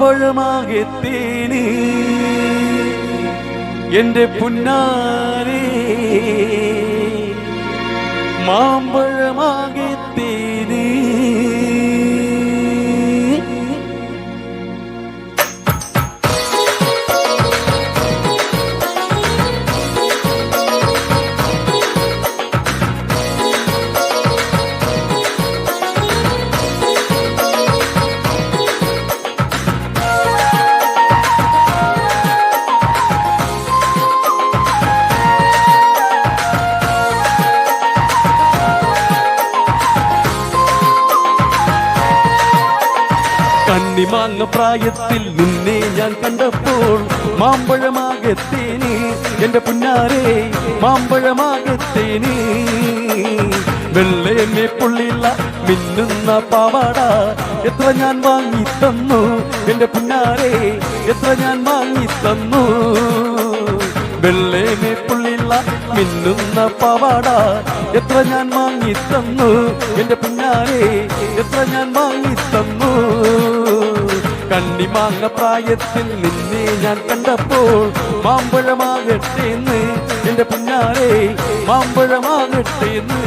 മാമ്പഴമാകെ തേന് എന്റെ പുന്നാരേ മാമ്പഴമാകെ കണ്ണിമാങ്ങ പ്രായത്തിൽ നിന്നെ ഞാൻ കണ്ടപ്പോൾ മാമ്പഴമാകത്തേനി. എന്റെ പുന്നാരെ മാമ്പഴമാകത്തേനി. വെള്ളയമേ പുള്ളില്ല മിന്നുന്ന പാവാട എത്ര ഞാൻ വാങ്ങി തന്നു എന്റെ പുന്നാരെ എത്ര ഞാൻ വാങ്ങി തന്നു വെള്ളയമേ പുള്ളില്ല മിന്നുന്ന പാവാട എത്ര ഞാൻ വാങ്ങി തന്നു എന്റെ പുന്നാരെ എത്ര ഞാൻ വാങ്ങി തന്നു കണ്ണിമാങ്ങ പ്രായത്തിൽ നിന്നെ ഞാൻ കണ്ടപ്പോൾ മാമ്പഴമാകട്ടെ എന്ന് എന്റെ പിന്നാലെ മാമ്പഴമാകട്ടെ എന്ന്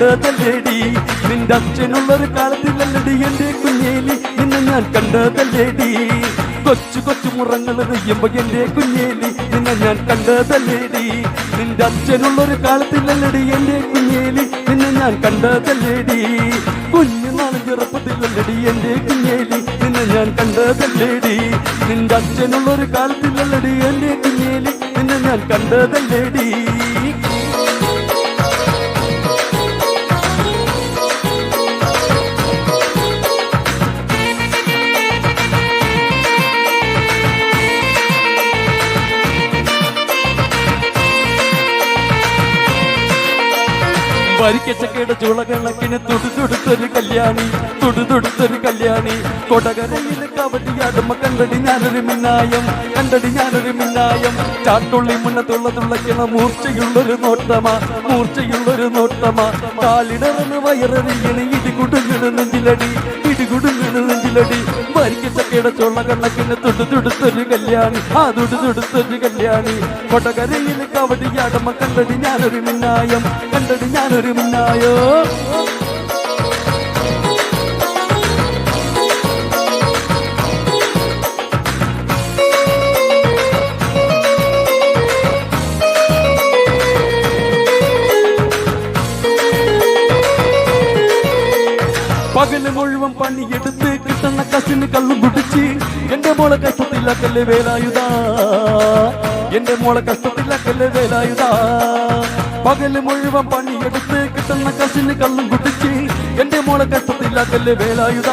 കണ്ടതല്ലേടി നിന്റെ അച്ഛനുള്ളൊരു കാലത്തിലല്ലടി എന്റെ കുഞ്ഞേലി. നിന്നെ ഞാൻ കണ്ടതല്ലേടി കൊച്ചു കൊച്ചു മുറങ്ങൾ എറിയുമ്പോ എന്റെ കുഞ്ഞേലി. നിന്നെ ഞാൻ കണ്ടതല്ലേടി നിന്റെ അച്ഛനുള്ളൊരു കാലത്തിലല്ലടി എന്റെ കുഞ്ഞേലി. നിന്നെ ഞാൻ കണ്ടതല്ലേടി കുഞ്ഞു നാളെ ചെറുപ്പത്തിലല്ലടി എന്റെ കുഞ്ഞേലി. നിന്നെ ഞാൻ കണ്ടതല്ലേടി നിന്റെ അച്ഛനുള്ളൊരു കാലത്തിലല്ലടി എന്റെ കുഞ്ഞേലി. നിന്നെ ഞാൻ കണ്ടതല്ലേടി വരിക്കച്ചക്കയുടെ ചുളകണക്കിന് തുടുതുടുത്തൊരു കല്യാണി തുടുതുടുത്തൊരു കല്യാണി. കൊടകരയിലെ അടുമ കണ്ടടി ഞാനൊരു മിന്നായം കണ്ടടി ഞാനൊരു മിന്നായം. ചാട്ടുള്ളി മുന്നത്തുള്ള തുള്ളക്കണ മൂർച്ചയുള്ളൊരു നോട്ടമ മൂർച്ചയുള്ളൊരു നോട്ടമ. കാലിടറന്ന് വയറിയണി ഇടികുടുങ്ങിടുന്നെങ്കിലടി ഇടികുടുങ്ങിടുന്നെങ്കിലടി ഇടികുടുങ്ങണ നെഞ്ചിലടി കണ്ണക്കിന് ചുളകണക്കിന് തുടുതുടുത്തൊരു കല്യാണി. ആ തുടുതുടുത്തൊരു കല്യാണി. കൊട്ടകരയിൽ കവടിയാടമ്മ കണ്ടടി ഞാനൊരു മിന്നായം. കണ്ടടി ഞാനൊരു മിന്നായോ? പകൽ മുഴുവൻ പണിയെടുത്ത് കിട്ടുന്ന കസിന് കള്ളും കുടിച്ച് എന്റെ മോളെ കഷ്ടത്തിലാക്കല്ലേ വേലായുധ? എന്റെ മോളെ കഷ്ടത്തിലാക്കല്ലേ വേലായുധ? പകൽ മുഴുവൻ പണിയെടുത്ത് കിട്ടുന്ന കസിന് കള്ളും കുടിച്ച് എന്റെ മോളെ കഷ്ടത്തിലാക്കല്ലേ വേലായുധ?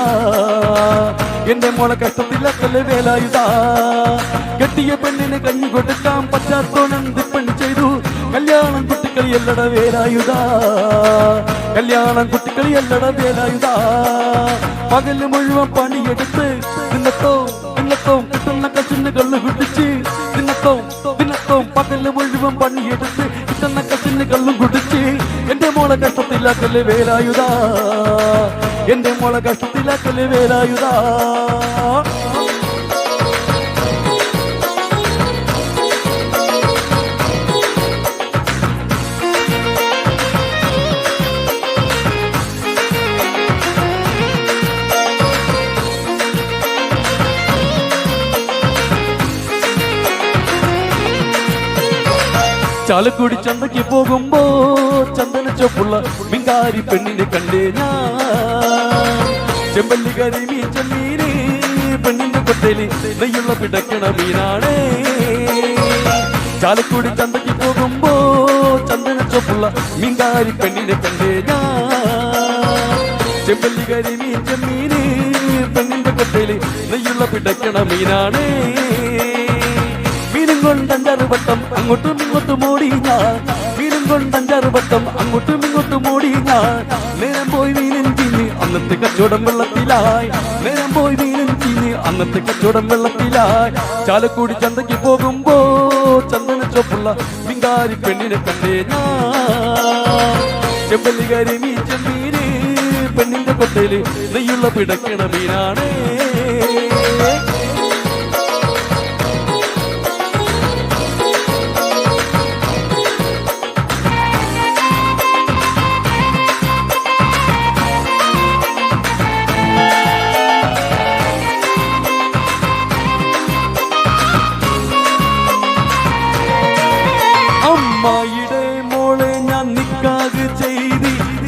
എന്റെ മോളെ കഷ്ടത്തിലാക്കല്ലേ വേലായുധ? കെട്ടിയ പെണ്ണിന് കഞ്ഞി കൊടുക്കാൻ പറ്റാത്തോണം പണി ചെയ്തു? കല്യാണം കുട്ടിക്കളിയല്ലട വേലായുധ. കല്യാണം കുട്ടിക്കളിയല്ലട വേലായുധ. പകൽ മുഴുവൻ പണിയെടുത്ത് നിന്നത്തോ നിന്നത്തോ കിട്ടുന്ന കസിന് കുടിച്ച് നിന്നത്തോ നിന്നത്തോ പകൽ മുഴുവൻ പണിയെടുത്ത് കിട്ടുന്ന കസിന് കള്ളും കുടിച്ച്. എന്റെ മോളെ കഷ്ടത്തിലാക്കൽ വേലായുധ. എന്റെ മോളെ കഷ്ടത്തിലാക്കൽ വേലായുധ. ചാലക്കുടി ചന്തയ്ക്ക് പോകുമ്പോ ചന്ദന ചൊപ്പുള്ള മിങ്കാരി പെണ്ണിനെ കണ്ടേ ഞാൻ. ചെമ്പല്ലി കറി മീൻ ചെമ്മീന് പെണ്ണിന്റെ കൊട്ടേലി നെയ്യുള്ള പിടക്കണ മീനാണേ. ചാലക്കുടി ചന്തയ്ക്ക് പോകുമ്പോ ചന്ദന ചൊപ്പുള്ള മിങ്കാരി പെണ്ണിനെ കണ്ടേ ഞാൻ. ചെമ്പല്ലി കരി മീൻ ചെമ്മീന് പെണ്ണിന്റെ കൊട്ടേലി നെയ്യുള്ള പിടക്കണ മീനാണ്. മീനും കൊണ്ട് അഞ്ചാറ് വട്ടം അങ്ങോട്ടും ഇങ്ങോട്ടും ഓടി ഞാൻ. മീനും കൊണ്ട് അഞ്ചാറ് വട്ടം അങ്ങോട്ടും ഇങ്ങോട്ടും ഓടി ഞാൻ. നേരം പോയി മീനും ചീഞ്ഞ് അന്നത്തെ കച്ചവടം വെള്ളത്തിലായി. നേരം പോയി മീനും ചീഞ്ഞ് അന്നത്തെ കച്ചവടം വെള്ളത്തിലായി. ചാലക്കൂടി ചന്തയ്ക്ക് പോകുമ്പോ ചന്ദന ചൊപ്പുള്ള മിങ്കാരി പെണ്ണിനെ കണ്ടേ ഞാൻ. ചെമ്പല്ലികാരി നീ ചെമ്മീന് പെണ്ണിന്റെ കൊട്ടയിൽ നെയ്യുള്ള പിടക്കണ മീനാണേ.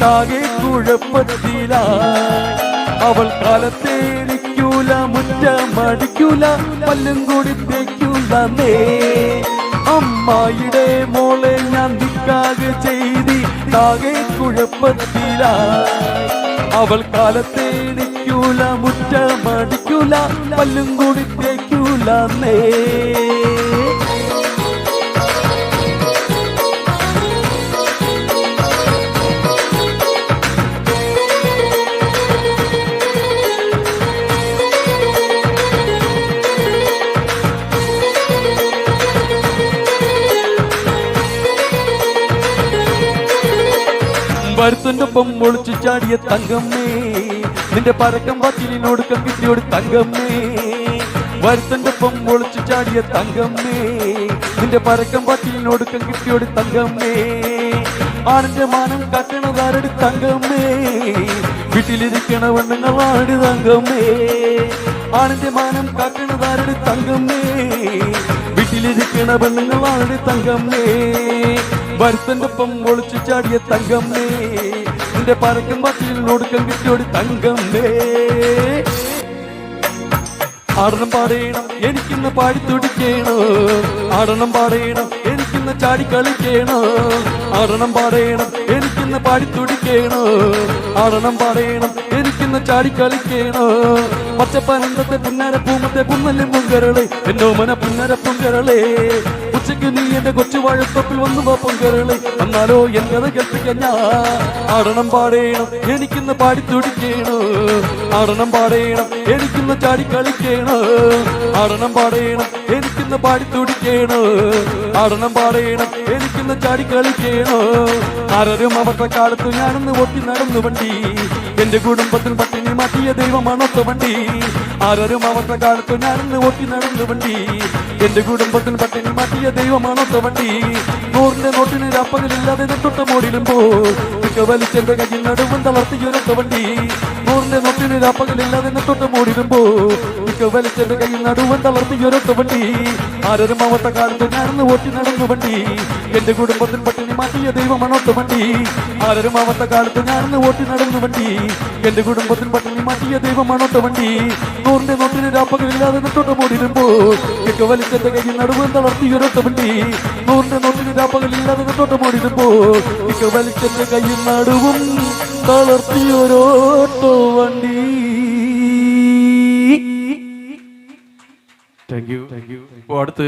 ചെയ്തി കുഴപ്പത്തില. അവൾ കാലത്തേരിക്കൂല മുറ്റമടിക്കൂല പല്ലും കൂടി തേക്കൂല നേ അമ്മായിടെ മോളെ ഞാൻ നിക്കാകെ ചെയ്തി താകെ കുഴപ്പത്തില. അവൾ കാലത്തേരിക്കൂല മുറ്റമടിക്കൂല പല്ലും കൂടി തേക്കൂല നേ വരുത്തന്റെ ഒപ്പം ഒളിച്ചു ചാടിയ തങ്കമ്മേ നിന്റെ പരക്കം പത്തിലിനോടുക്കം കിട്ടിയോട് തങ്കമ്മേ. വരുത്തന്റെ ഒപ്പം ഒളിച്ചു ചാടിയ തങ്കമ്മേ നിന്റെ പരക്കം പത്തിലിനോടുക്കം കിട്ടിയോട് തങ്കമ്മേ. ആണിന്റെ മാനം കാക്കണതാരടി തങ്കമ്മേ വീട്ടിലിരിക്കണ പെണ്ണുങ്ങളാണ് തങ്കമ്മേ. ആണിന്റെ മാനം കാക്കണതാരടി തങ്കമ്മേ വീട്ടിലിരിക്കണ പെണ്ണുങ്ങളാണ് തങ്കമ്മേ. വരുത്തന്റെ ഒപ്പം ഒളിച്ചു ചാടിയ തങ്കമ്മേ നിന്റെ പരക്കം പത്തിയിൽ ഒടുക്കം കിട്ടിയോടി തങ്കമ്മേ. ആടണം പാടേണം എനിക്കിന്ന് പാടി തുടിക്കേണോ. ആടണം പാടേണം എനിക്കിന്ന് ചാടി കളിക്കേണോ. ആടണം പാടേണം എനിക്കിന്ന് പാടി തുടിക്കേണോ. ആടണം പാടേണം എനിക്കിന്ന് ചാടി കളിക്കേണോ. പച്ചപ്പനന്തത്തെ പുന്നര പൂമത്തെ പുന്നല്ലും പൊങ്കരളെ എന്നോ മന പുന്നര പൊങ്കരളെ. ഉച്ചയ്ക്ക് നീ എന്റെ കൊച്ചു വാഴത്തൊപ്പിൽ വന്നു പോ പൊങ്കരളെ എന്നാലോ എന്നത് കേൾപ്പിക്കാൻ ആടണം പാടേണം. എനിക്കിന്ന് പാടി തുടിക്കേണോ. ആടണം പാടേണം. എനിക്കിന്ന് ചാടി കളിക്കേണോ. ആടണം പാടേണം. എനിക്കിന്ന് പാടി തുടിക്കേണോ. ആടണം പാടേണം. എനിക്കിന്ന് ചാടി കളിക്കേണോ. ആരും അവരുടെ കാലത്ത് ഞാനൊന്ന് ഒട്ടി നടന്നു വണ്ടി. എന്റെ കുടുംബത്തിൽ പട്ടിണി മാറ്റിയ ദൈവമാണൊത്ത വണ്ടി. ആരും അവരുടെ കാലത്ത് ഞാനൊന്ന് ഒട്ടി നടന്നു വണ്ടി. എന്റെ കുടുംബത്തിൽ പട്ടിണി മാറ്റിയ ദൈവമാണൊത്ത വണ്ടി നൂറിന്റെ നോട്ടിന് രാപ്പകലില്ലാതെ തൊട്ട മിക്ക വലിച്ചെന്റെ കയ്യിൽ നടുവും തളർത്തിയൊരൊത്ത വണ്ടി. നൂറിന്റെ നോട്ടിന് രാപ്പകലില്ലാതെ തൊട്ട് മോടിലുമ്പോ മിക്ക വലിച്ചെന്റെ കയ്യിൽ നടുവൻ തളർത്തിയൊരൊത്ത വണ്ടി. ആരും അവത്ത കാലത്ത് ഞാനൊന്ന് ഓട്ടി നടന്നു വണ്ടി. എന്റെ കുടുംബത്തിൽ പട്ടിണി മാറ്റിയ ദൈവമാണൊത്ത വണ്ടി. ആരും അവത്ത കാലത്ത് ഞാനൊന്ന് ഓട്ടി നടന്നു വണ്ടി. എന്റെ കുടുംബത്തിൽ പട്ടിണി മാറ്റിയ ദൈവമാണൊത്ത വണ്ടി. നൂറിന്റെ നോട്ടിന് രാപ്പകലില്ലാതെ തൊട്ട മോടിലുമ്പോ മിക്ക വലിച്ചെന്റെ കയ്യിൽ നടുവൻ തളർത്തിയൊരൊത്ത വണ്ടി. നൂറിന്റെ നോട്ടിന് രാപ്പകലില്ലാതെ തൊട്ട മോടിലുമ്പോ മിക്ക വലിച്ചെന്റെ കൈ നടുവും തളർത്തിയൊരോട്ടോ വണ്ടി. യു അടുത്ത്